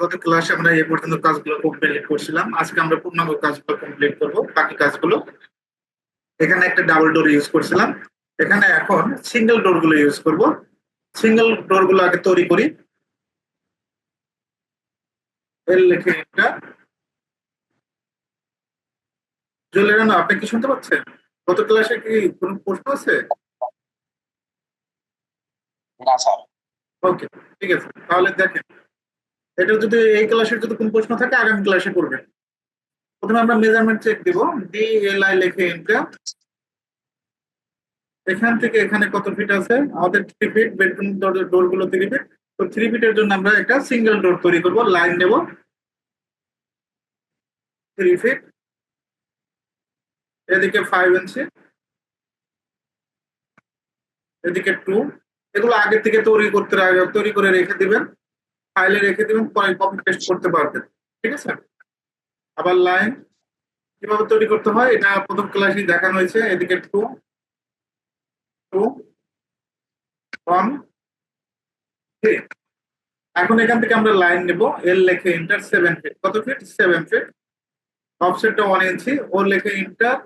গত ক্লাসে আমরা এই পর্যন্ত কাজগুলো কমপ্লিট করছিলাম। আজকে আমরা পূর্ণাঙ্গ কাজগুলো কমপ্লিট করব বাকি কাজগুলো। এখানে একটা ডাবল ডোর ইউজ করছিলাম। এখানে এখন সিঙ্গেল ডোরগুলো ইউজ করব। সিঙ্গেল ডোরগুলো আগে তৈরি করি। এর লেখে এটা জুলিয়ানা আপনি কি শুনতে পাচ্ছেন? গত ক্লাসে কি কোনো প্রশ্ন আছে? না স্যার। ওকে ঠিক আছে। তাহলে দেখেন এটা যদি এই ক্লাসের যদি কোন প্রশ্ন থাকে, আগামী ক্লাসে করবেন। প্রথমে আমরা মেজারমেন্ট চেক দিব। ডি এল আই লিখে এন্টার এখান থেকে এখানে কত ফিট আছে? আমাদের থ্রি ফিট বেডরুম ডোরগুলো থ্রি ফিট তো থ্রি ফিটের জন্য আমরা একটা সিঙ্গেল ডোর তৈরি করব লাইন নেব। থ্রি ফিট এদিকে ফাইভ ইঞ্চি এদিকে টু এগুলো আগে থেকে তৈরি করতে তৈরি করে রেখে দিবেন। ফাইলে রেখে দিবেন, পরে কপি পেস্ট করতে পারবেন। ঠিক আছে? আবার লাইন কীভাবে তৈরি করতে হয়? এটা প্রথম ক্লাসে দেখানো হয়েছে, এদিকে টু টু ওয়ান থ্রি এখন এখান থেকে আমরা লাইন নেব এল লেখে ইন্টার সেভেন ফিট কত ফিট সেভেন ফিট অফসেটটা ওয়ান ইঞ্চি ওর লেখে ইন্টার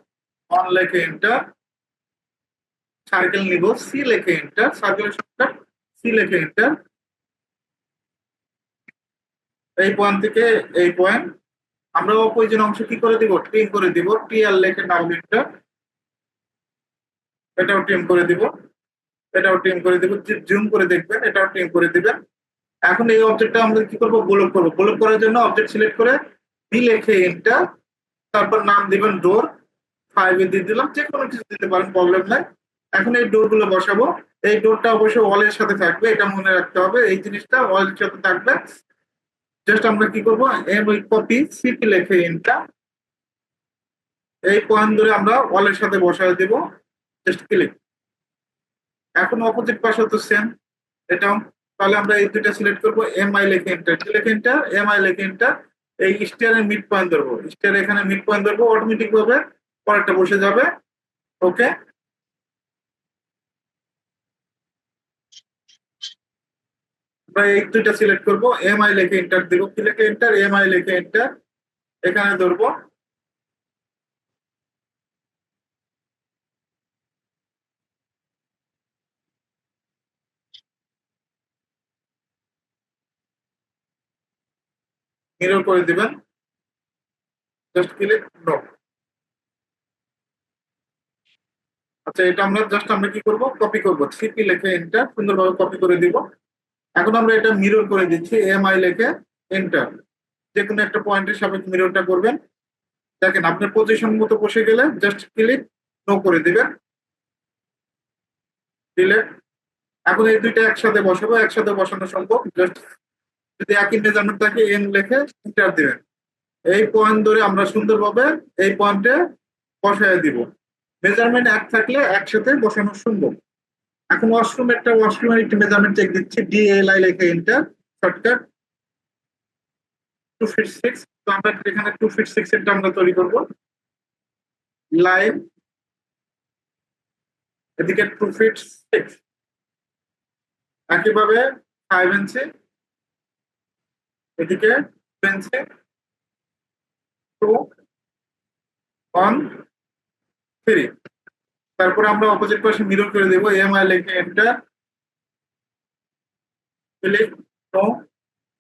ওয়ান লেখে ইন্টার সার্কেল নিব সি লেখে ইন্টার সার্কেলের সংখ্যা সি লেখে ইন্টার এই পয়েন্ট থেকে এই পয়েন্ট আমরা অপোজিশন অংশ কি করে দিব? ট্রিম করে দিব। টি আর লেখে ইন্টার এটাও ট্রিম করে দিব। এটাও ট্রিম করে দিব। জুম করে দেখবেন, এটাও ট্রিম করে দিবেন। এখন এই অবজেক্টটা আমরা কি করব? ব্লক করব। ব্লক করার জন্য অবজেক্ট সিলেক্ট করে বি লেখে এন্টার তারপর নাম দিবেন ডোর ফাইভে দিয়ে দিলাম। যে কোনো কিছু দিতে পারেন প্রবলেম নাই। এখন এই ডোরগুলো বসাবো। এই ডোরটা অবশ্যই ওয়ালের সাথে থাকবে, এটা মনে রাখতে হবে। এই জিনিসটা ওয়ালের সাথে থাকবে। জাস্ট আমরা কি করব? এম ওই কপি সিপি লেখে ইনটা এই পয়েন্ট ধরে আমরা ওয়ালের সাথে বসায় দেব। জাস্ট ক্লিক এখন অপোজিট পাশে তো সেম এটাও তাহলে আমরা এই দুইটা সিলেক্ট করব। এম আই লেখে এন্টার কি লেখে এন্টার এম আই লেখে এন্টার এই স্টিয়ারের মিড পয়েন্ট ধরবো। স্টিয়ার এখানে মিড পয়েন্ট ধরবো। অটোমেটিক ভাবে পরেরটা বসে যাবে। ওকে আমরা এই দুইটা সিলেক্ট করব। এম আই লেখে এন্টার দিব। কি লেখে এন্টার এম আই লেখে এন্টার এখানে ধরবো। মিরর করে দিবেন। জাস্ট ক্লিক নো আচ্ছা এটা আমরা জাস্ট আমরা কি করব? কপি করব। সিপি লেখে এন্টার সুন্দরভাবে কপি করে দিব। এখন আমরা এটা মিরর করে দিচ্ছি এম আই লেখে এন্টার যে কোনো একটা পয়েন্টের সাপেক্ষে মিররটা করবেন। দেখেন, আপনার পজিশন মতো বসে গেলে জাস্ট ক্লিক নো করে দিবেন। দিলে এখন এই দুইটা একসাথে বসাবো, একসাথে বসানো সম্ভব। জাস্ট যদি একই মেজারমেন্ট থাকে এন লেখে এন্টার দিবেন। এই পয়েন্ট ধরে আমরা সুন্দরভাবে এই পয়েন্টে বসায় দিব। মেজারমেন্ট এক থাকলে একসাথে বসানো সম্ভব। এখন ওয়াশরুমেরটা ওয়াশরুমের একটি মেজারমেন্ট চেক দিচ্ছি ডিএলআই লেখে enter shortcut two feet six তো আমরা এখানে টু ফিট সিক্স এরটা আমরা তৈরি করব। লাইন এদিকে টু ফিট সিক্স একইভাবে ফাইভ ইঞ্চি এদিকে two inch two one three তারপরে আমরা অপোজিট পাশে মিরর করে দেবো এম আই লেখে এন্টার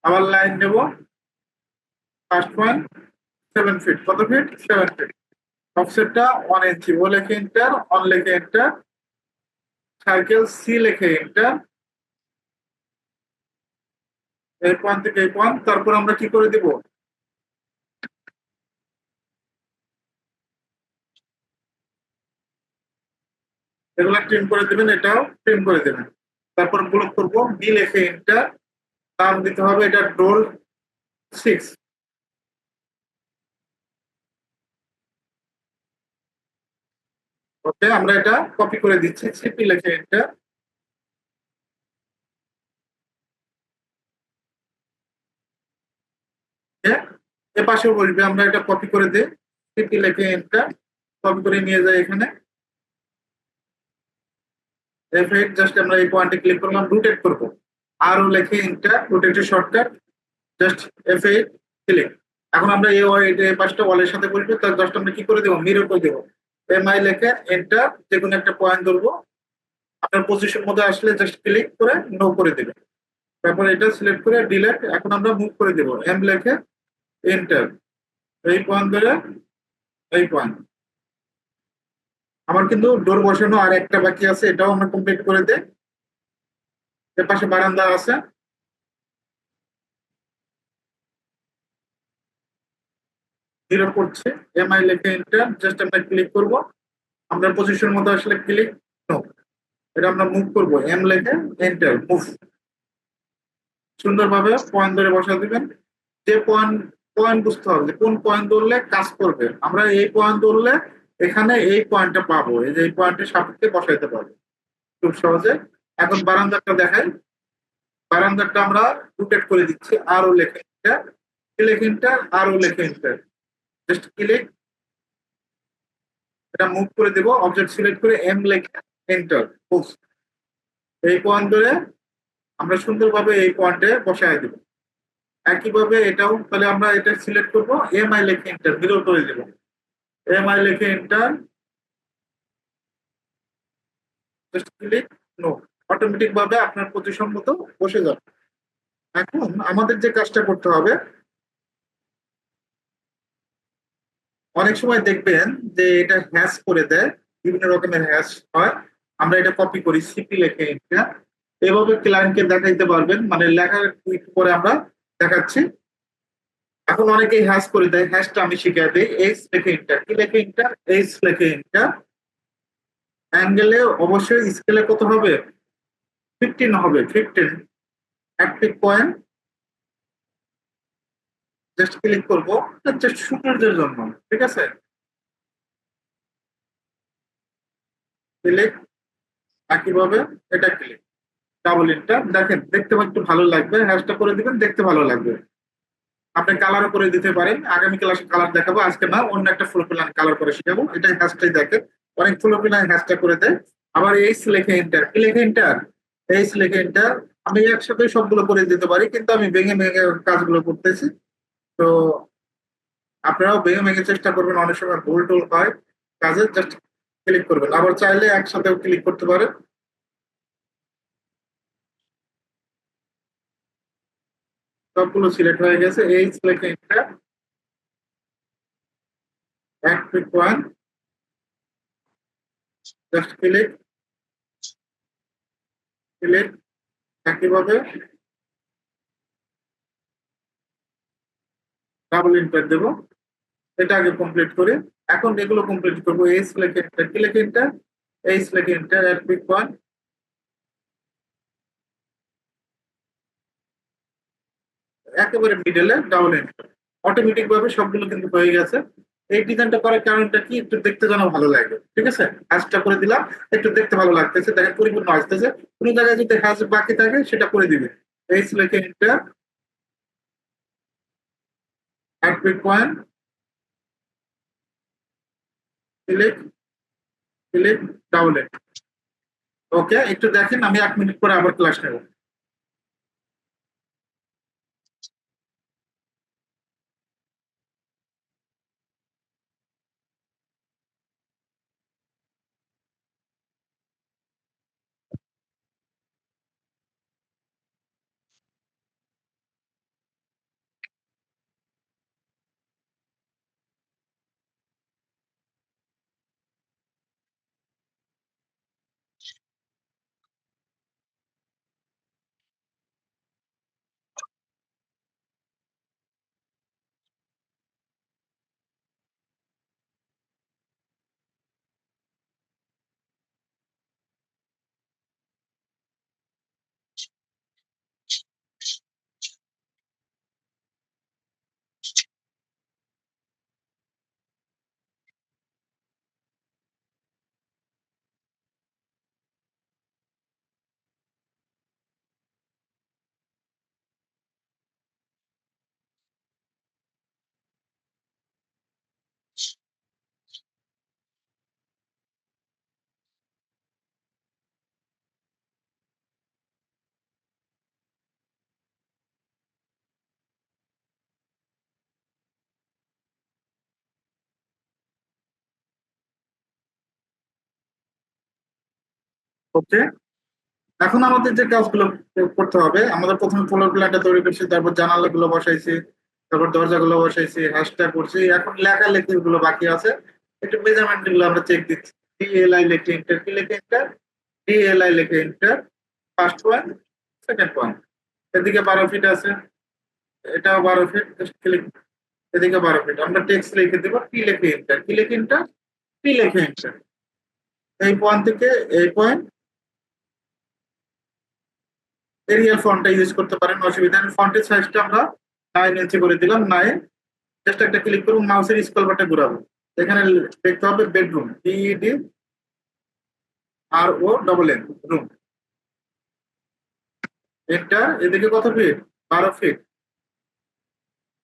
আবার লাইন নেব। ফার্স্ট পয়েন্ট সেভেন ফিট কত ফিট সেভেন ফিট অফসেটটা ওয়ান ইঞ্চি ও লেখে এন্টার অন লেখে এন্টার সার্কেল সি লেখে এন্টার এই পয়েন্ট থেকে এই পয়েন্ট তারপর আমরা কি করে দিব? এগুলো ট্রিম করে দেবেন, এটাও ট্রিম করে দেবেন। তারপর ব্লক করব বি লেখে এন্টার নাম দিতে হবে, এটা ডোল সিক্স ওকে, আমরা এটা কপি করে দিচ্ছি সিপি লেখে এন্টার এ পাশেও বসবে, আমরা এটা কপি করে দিই সিপি লেখে এন্টার কপি করে নিয়ে যাই এখানে। এফ8 জাস্ট আমরা এই পয়েন্টে ক্লিক করলাম রোটেট করব। আর ও লেখে enter রোটেটের shortcut just F A click এখন আমরা এই এই পাঁচটা ওয়ালের সাথে বসবো তার দশটা আমরা কি করে দেবো? মিরর করে দেবো। এম আই লেখে এন্টার যে কোনো একটা পয়েন্ট ধরবো। আপনার পজিশন মধ্যে আসলে জাস্ট ক্লিক করে নো করে দেবেন। তারপর এটা সিলেক্ট করে ডিলেট এখন আমরা মুভ করে দেবো। এম লেখে এন্টার এই পয়েন্ট ধরে, এই পয়েন্ট আমার কিন্তু ডোর বসানো আর একটা বাকি আছে, এটাও আমরা কমপ্লিট করে দেই। এর পাশে বারান্দা আছে। জিরো করছে এমআই লেখে এন্টার জাস্ট আমরা ক্লিক করব। আমরা পজিশন মতো আসলে ক্লিক নো এটা আমরা মুভ করব। এম লেখে এন্টার মুভ সুন্দরভাবে পয়েন্ট ধরে বসা দিবেন। যে পয়েন্ট পয়েন্ট বুঝতে হবে যে কোন পয়েন্ট ধরলে কাজ করবে। আমরা এই পয়েন্ট ধরলে এখানে এই পয়েন্টটা পাবো, এই যে এই পয়েন্টের সাপেক্ষে বসাইতে পারব। খুব সহজে। এখন বারান্দাটা দেখাই। বারান্দাটা আমরা রোটেট করে দিচ্ছি, আরও লেখে লেখে ইন্টার আরও লেখে ইন্টার জাস্ট ক্লিক এটা মুভ করে দেব অবজেক্ট সিলেক্ট করে এম লেখে এন্টার এই পয়েন্ট ধরে আমরা সুন্দরভাবে এই পয়েন্টে বসায় দেব। একইভাবে এটাও তাহলে আমরা এটা সিলেক্ট করব এম আই লেখে এন্টার মিরর করে দেব। এম আই লেখে এন্টার নো অটোমেটিক ভাবে আপনার পজিশন মতো বসে যাবে। এখন আমাদের যে কাজটা করতে হবে, অনেক সময় দেখবেন যে এটা হ্যাশ করে দেয়, বিভিন্ন রকমের হ্যাশ হয়। আমরা এটা কপি করি সিপি লেখে এটা এভাবে ক্লায়েন্টকে দেখাইতে পারবেন মানে লেখার টুইট করে আমরা দেখাচ্ছি। এখন অনেকেই হ্যাশ করে দেয় হ্যাশটা আমি শিখে দিই। এইচ লেখে ইন্টার কি লেখে ইন্টার এইচ লেখে ইন্টার অ্যাঙ্গেলে অবশ্যই স্কেলে কত হবে? ফিফটিন হবে fifteen active point just click করব। জাস্ট সৌন্দর্যের জন্য, ঠিক আছে? ক্লিক একইভাবে এটা ক্লিক ডাবল ইনটা দেখেন, দেখতে একটু ভালো লাগবে। হ্যাশটা করে দিবেন, দেখতে ভালো লাগবে। আপনি কালারও করে দিতে পারেন। আগামী ক্লাসে কালার দেখাবো, আজকে না, অন্য একটা ফুল প্ল্যান কালার করে শিখাবো। এটা হ্যাশটাই দেখেন। অনেক ফুল প্ল্যান হ্যাশটা করে দেয়। আবার এইস লেখে এন্টার কি লেখে এন্টার এইস লেখে এন্টার আমি একসাথে সবগুলো করে দিতে পারি, কিন্তু আমি ভেঙে ভেঙে কাজগুলো করতেছি। তো আপনারাও ভেঙে ভেঙে চেষ্টা করবেন, অনেক সময় ভুল টুল হয়। কাজে জাস্ট ক্লিক করবেন। আবার চাইলে একসাথেও ক্লিক করতে পারেন। সবগুলো সিলেক্ট হয়ে গেছে। এই সিলেক্ট এক ওয়ান জাস্ট একইভাবে। ইন্টার দেবো। এটা আগে কমপ্লিট করে। এখন এগুলো কমপ্লিট করব। এই সিলেক্ট লেখে এন্টার এই সিলেক্ট এন্টার এক ক্লিক ওয়ান একেবারে মিডলে ডাবল এন্টার অটোমেটিক ভাবে সবগুলো কিন্তু হয়ে গেছে। এই ডিজাইনটা করার কারণটা কি? একটু দেখতে যেন ভালো লাগে, ঠিক আছে? হ্যাশটা করে দিলাম, একটু দেখতে ভালো লাগতেছে দেখেন পরিপূর্ণ আসতেছে। কোনো জায়গায় যদি হ্যাশ বাকি থাকে, সেটা করে দিবে। এই select enter click point select select double okay একটু দেখেন, আমি এক মিনিট পরে আবার ক্লাস নেব। ওকে এখন আমাদের যে কাজগুলো করতে হবে, আমাদের প্রথমে ফ্লোর প্ল্যানটা তৈরি করছি, তারপর জানালাগুলো বসাইছি, তারপর দরজাগুলো বসাইছি হ্যাশট্যাগ করছি, এখন লেখালেখি গুলো বাকি আছে। একটু মেজারমেন্টগুলো আমরা চেক দিচ্ছি। ডিএলআই লেখে এন্টার কি লেখে এন্টার ডিএলআই লেখে enter first point second point এদিকে বারো ফিট আছে, এটাও বারো ফিট ক্লিক এদিকে বারো ফিট আমরা টেক্সট লিখে দেবো, কি লেখে এন্টার কি লেখে এন্টার কি লেখে এন্টার এই পয়েন্ট থেকে এই পয়েন্ট এরিয়াল ফন্টটা ইউজ করতে পারেন, অসুবিধা নেই। ফন্টের সাইজটা আমরা নাইন ইঞ্চি করে দিলাম নাইন জাস্ট একটা ক্লিক করুন মাউসের স্কল বাটন ঘুরাবো। এখানে দেখতে হবে bedroom BED R O double N room এটা এদিকে কত ফিট বারো feet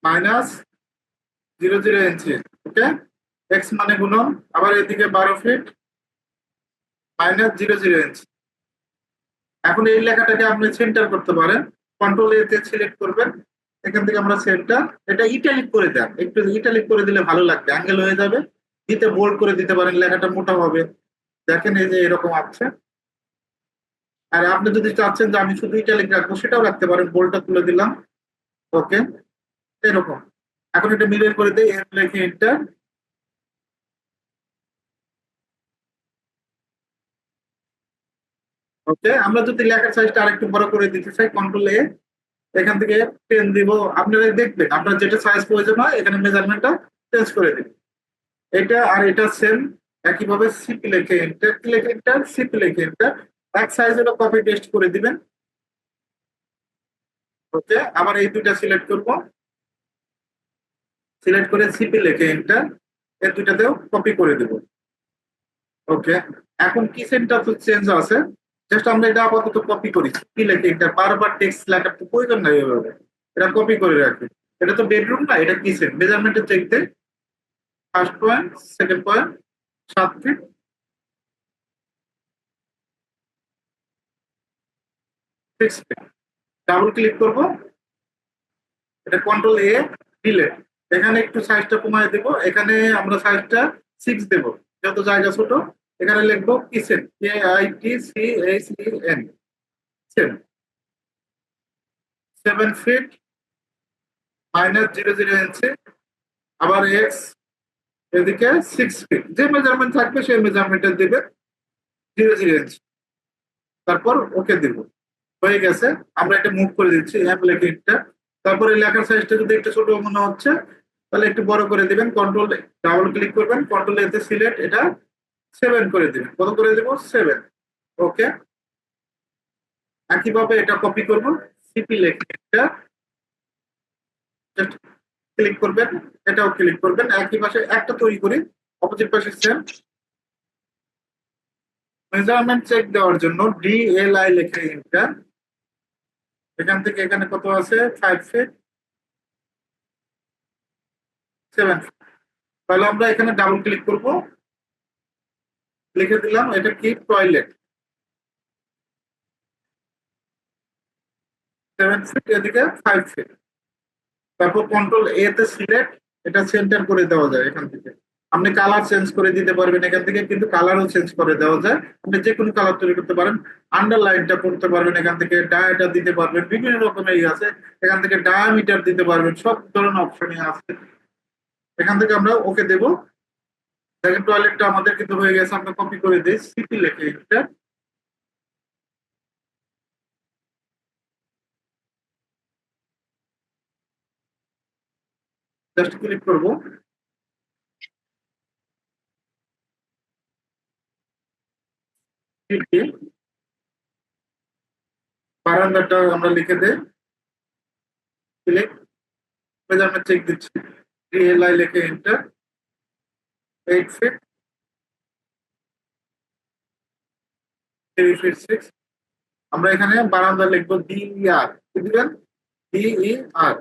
minus zero zero inch okay x মানে গুণন, আবার এদিকে বারো feet minus zero zero inch এখন এই লেখাটাকে আপনি সেন্টার করতে পারেন কন্ট্রোল এতে সিলেক্ট করবেন, এখান থেকে আমরা সেন্টার এটা ইটালিক করে দেন, একটু ইটালিক করে দিলে ভালো লাগবে অ্যাঙ্গেল হয়ে যাবে, দিতে বোল্ড করে দিতে পারেন, লেখাটা মোটা হবে, দেখেন এই যে এরকম আছে। আর আপনি যদি চাচ্ছেন যে আমি শুধু ইটালিক রাখব, সেটাও রাখতে পারেন বোল্ডটা তুলে দিলাম ওকে এরকম। এখন এটা মিলিয়ন করে দেয় এর লেখে এন্টার ওকে আমরা যদি লেখার সাইজটা আরেকটু বড় করে দিতে চাই কন্ট্রোল এ এখান থেকে পেন দিব। আপনারা দেখবেন, আপনার যেটা সাইজ প্রয়োজন হয়, এখানে মেজারমেন্টটা চেঞ্জ করে দিন এটা আর এটা সেম একইভাবে সিপি লেখে এন্টার কি লেখে এন্টার সিপি লেখে এন্টার এক সাইজের কপি পেস্ট করে দিবেন। ওকে আবার এই দুইটা সিলেক্ট করব। সিলেক্ট করে সিপি লেখে এন্টার এই দুইটাতেও কপি করে দেব। ওকে এখন কিচেনটা তো চেঞ্জ আছে? জাস্ট আমরা এটা আপাতত কপি করি। কি লেখে? এটা বারবার টেক্সট লেখার প্রয়োজন নাই এভাবে। এটা কপি করে রাখি। এটা তো বেডরুম না, এটা কিচেন মেজারমেন্টে চেক দেয় ফার্স্ট পয়েন্ট সেকেন্ড পয়েন্ট সাত feet six feet double click করব। এটা কন্ট্রোল এ ডিলেট এখানে একটু সাইজটা কমায় দেব। এখানে আমরা সাইজটা সিক্স দেব। যত জায়গা ছোট এখানে লিখব kitchen K I T C H E N seven feet minus zero zero inch আবার এক্স এদিকে সিক্স ফিট যে মেজারমেন্ট থাকবে সেই মেজারমেন্টে দিবে জিরো জিরো ইঞ্চি তারপর ওকে দিব। হয়ে গেছে। আমরা এটা মুভ করে দিচ্ছি অ্যাপ্লিকেটটা তারপরে লেখার সাইজটা যদি একটু ছোট মনে হচ্ছে, তাহলে একটু বড় করে দিবেন। কন্ট্রোল ডাবল ক্লিক করবেন। কন্ট্রোল এতে সিলেক্ট এটা সেভেন করে দিবেন কত করে দেবো? সেভেন। ওকে? একইভাবে এটা কপি করব। সিপি লেখে এটা ক্লিক করবেন। এটাও ক্লিক করবেন। একই পাশে একটা তৈরি করি। অপোজিট পাশে সেম মেজারমেন্ট চেক দেওয়ার জন্য ডিএলআই লেখে এটা এখান থেকে এখানে কত আছে? ফাইভ ফিট সেভেন তাহলে আমরা এখানে ডাবল ক্লিক করব। লিখে দিলাম, এটা কি টয়লেট সেভেন ফিট এদিকে ফাইভ ফিট তারপর কন্ট্রোল এ তে সিলেক্ট এটা সেন্টার করে দেওয়া যায় এখান থেকে। আপনি কালার চেঞ্জ করে দিতে পারবেন এখান থেকে, কিন্তু কালারও চেঞ্জ করে দেওয়া যায়। আপনি যে কোনো কালার তৈরি করতে পারেন আন্ডারলাইনটা করতে পারবেন এখান থেকে ডায়াটা দিতে পারবেন, বিভিন্ন রকমের ইয়ে আছে। এখান থেকে ডায়ামিটার দিতে পারবেন, সব ধরনের অপশনই আছে। এখান থেকে আমরা ওকে দেব। দেখেন টয়লেটটা আমাদের কিন্তু হয়ে গেছে, আমরা কপি করে দিই সিপি লেখে এটা জাস্ট ক্লিক করব। বারান্দাটা আমরা লিখে দেই। সিলেক্ট মেজারমেন্ট চেক দিচ্ছি। ডিএলআই লিখে enter eight feet three feet six আমরা এখানে বারান্দা লিখব ডিইআর কি দিবেন ডিইআর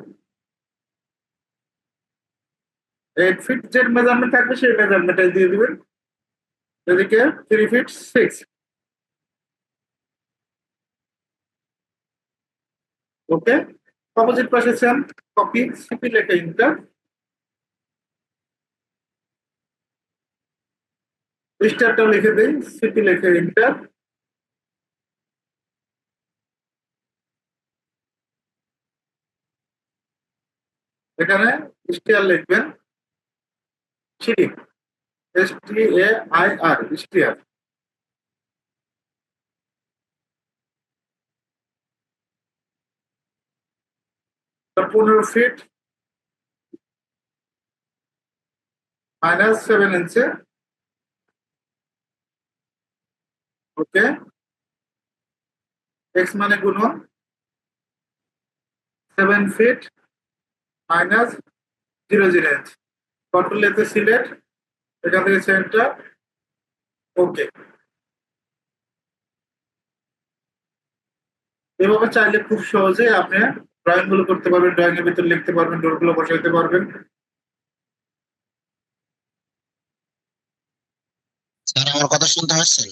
এইট ফিট যে মেজারমেন্ট থাকবে সেই মেজারমেন্টটাই দিয়ে দিবেন। এদিকে three feet six okay opposite পাশে সেম কপি সিপি লেখা ইন্টার পৃষ্ঠারটা লিখে দিই সিপি লিখে এন্টার এখানে স্টিয়ার লিখবেন, seeding S T A I R stair পনেরো feet minus seven ইঞ্চে okay? X মানে গুণন। Seven feet minus zero zero inch control এতে সিলেক্ট এখান থেকে সেন্টার ওকে। এভাবে চাইলে খুব সহজে আপনি ড্রয়িংগুলো করতে পারবেন ড্রয়িং এর ভিতরে লিখতে পারবেন ডোরগুলো বসাইতে পারবেন। স্যার, আমার কথা শুনতে পাচ্ছেন?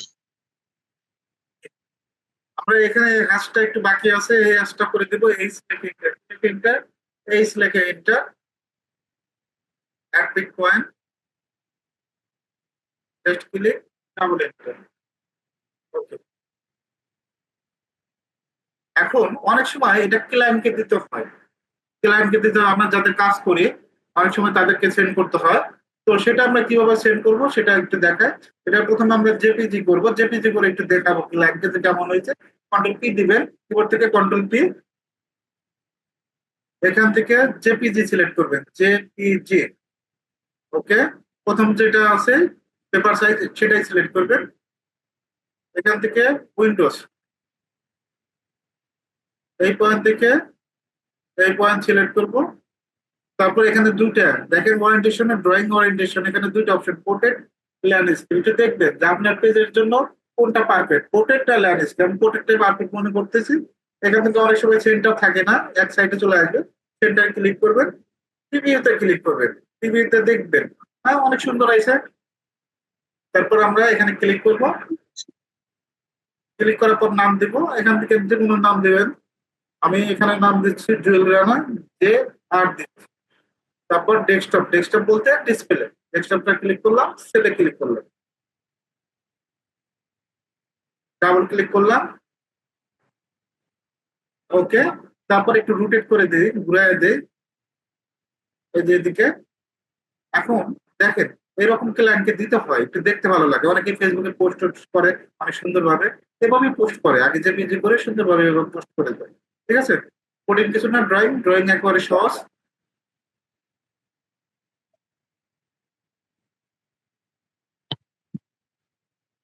আমরা এখানে হ্যাশটা একটু বাকি আছে, এই হ্যাশটা করে দিব, এই লেখে এন্টার এই লেখে এন্টার এক pick point left click double enter okay এখন অনেক সময় এটা ক্লায়েন্টকে দিতে হয়। ক্লায়েন্টকে দিতে হয়, আমরা যাদের কাজ করি, অনেক সময় তাদেরকে সেন্ড করতে হয়। তো সেটা আমরা কীভাবে সেন্ড করব, সেটা একটু দেখায় এটা প্রথমে আমরা জেপিজি করব। জেপিজি করে একটু দেখাবো ক্লায়েন্টকে কেমন হয়েছে। কন্ট্রোল পি দিবেন কিবোর্ড থেকে কন্ট্রোল পি এখান থেকে জেপিজি সিলেক্ট করবেন জেপিজি ওকে প্রথম যেটা আছে পেপার সাইজ সেটাই সিলেক্ট করবেন। এখান থেকে উইন্ডোজ এই পয়েন্ট থেকে এই পয়েন্ট সিলেক্ট করব। তারপর এখানে দুইটা, দেখেন ওরিয়েন্টেশন ড্রয়িং ওরিয়েন্টেশন এখানে দুইটা অপশন পোর্ট্রেট ল্যান্ডস্কেপ এটা দেখবেন যে আপনার পেজের জন্য কোনটা পারফেক্ট পোর্ট্রেটটা ল্যান্ডস্কেপ আমি পোর্ট্রেটটাই পারফেক্ট মনে করতেছি, এখান থেকে অনেক সময় সেন্টার থাকে না, এক সাইডে চলে আসবে সেন্টার ক্লিক করবেন টিভিতে ক্লিক করবেন টিভিতে দেখবেন। হ্যাঁ অনেক সুন্দর আছে তারপর আমরা এখানে ক্লিক করব। ক্লিক করার পর নাম দিব, এখান থেকে যে কোনো নাম দেবেন। আমি এখানে নাম দিচ্ছি জুয়েল রানা যে আর দিচ্ছি তারপর ডেস্কটপ ডেস্কটপ বলতে ডিসপ্লে ডেস্কটপটা ক্লিক করলাম সেলে ক্লিক করলাম। ডাবল ক্লিক করলাম। ওকে তারপর একটু রোটেট করে দিই ঘুরাই দিই। এই যে এদিকে। এখন দেখেন, এরকম ক্লায়েন্টকে দিতে হয়, একটু দেখতে ভালো লাগে। অনেকে ফেসবুকে পোস্ট করে, অনেক সুন্দরভাবে। এভাবে পোস্ট করে, আগে যে পিজি করে, সুন্দরভাবে পোস্ট করে দেয়। ঠিক আছে? কঠিন কিছু না ড্রয়িং ড্রয়িং একেবারে সহজ।